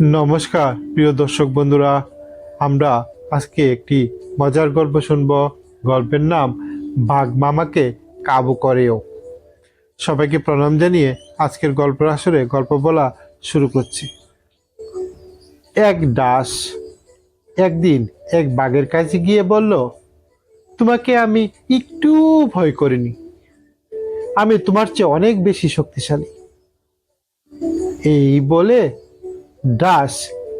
নমস্কার, প্রিয় দর্শক বন্ধুরা। আমরা আজকে একটি মজার গল্প শুনব। গল্পের নাম বাঘ মামাকে কাবু করেও। সবাইকে প্রণাম জানিয়ে আজকের গল্পের আসরে গল্প বলা শুরু করছি। এক দাস একদিন এক বাঘের কাছে গিয়ে বলল, তোমাকে আমি একটু ভয় করিনি। আমি তোমার চেয়ে অনেক বেশি শক্তিশালী। এই বলে দাস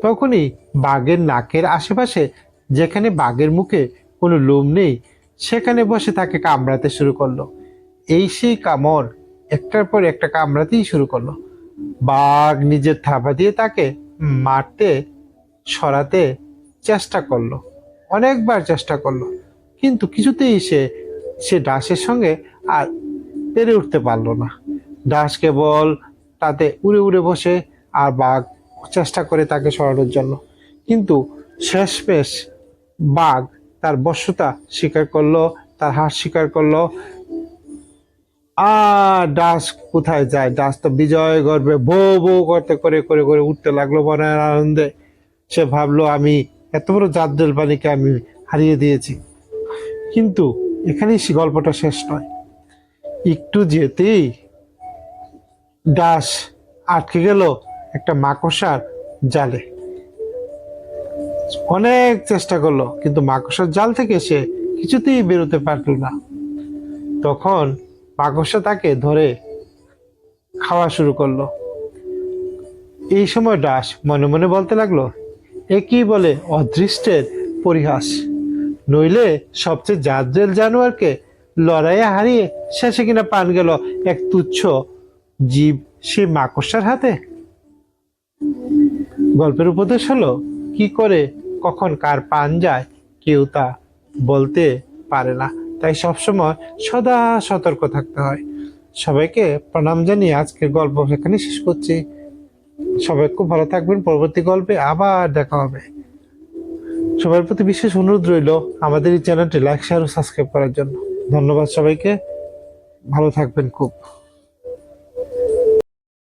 তখনই বাঘের নাকের আশেপাশে, যেখানে বাঘের মুখে কোনো লোম নেই, সেখানে বসে তাকে কামড়াতে শুরু করল। এই সেই কামড় একটার পর একটা কামড়াতেই শুরু করল। বাঘ নিজের থাবা দিয়ে তাকে মারতে, সরাতে চেষ্টা করল, অনেকবার চেষ্টা করল, কিন্তু কিছুতেই সে সে দাসের সঙ্গে আর পেরে উঠতে পারল না। দাস কেবল তাতে উড়ে উড়ে বসে আর বাঘ চেষ্টা করে তাকে সরানোর জন্য। কিন্তু শেষমেশ বাঘ তার বশ্যতা স্বীকার করল, তার হার স্বীকার করল। আর ডাস কোথায় যায়? ডাস তো বিজয় গর্বে বউ বউ করতে, করে করে করে উঠতে লাগল মনের আনন্দে। সে ভাবলো, আমি এত বড় জাদ্রেল পানিকে আমি হারিয়ে দিয়েছি। কিন্তু এখানেই গল্পটা শেষ নয়। একটু যেতেই দাস আটকে গেল একটা মাকড়সার জালে। অনেক চেষ্টা করল, কিন্তু মাকড়সার জাল থেকে সে কিছুতেই বেরোতে পারল না। তখন মাকড়সা তাকে ধরে খাওয়া শুরু করল। এই সময় দাস মনে মনে বলতে লাগল, এ কি বলে অদৃষ্টের পরিহাস? নইলে সবচেয়ে জাদ্রেল জানোয়ারকে লড়াইয়ে হারিয়ে শেষে কিনা পান গেল এক তুচ্ছ জীব সে মাকড়সার হাতে? গল্পের উপদেশ হলো, কি করে, কখন কার পান যায়, কেউ তা বলতে পারে না। তাই সবসময় সদা সতর্ক থাকতে হয়। সবাইকে প্রণাম জানিয়ে আজকের গল্প এখানে শেষ করছি। সবাই খুব ভালো থাকবেন। পরবর্তী গল্পে আবার দেখা হবে। সবার প্রতি বিশেষ অনুরোধ রইল আমাদের এই চ্যানেলটি লাইক, শেয়ার ও সাবস্ক্রাইব করার জন্য। ধন্যবাদ সবাইকে। ভালো থাকবেন খুব।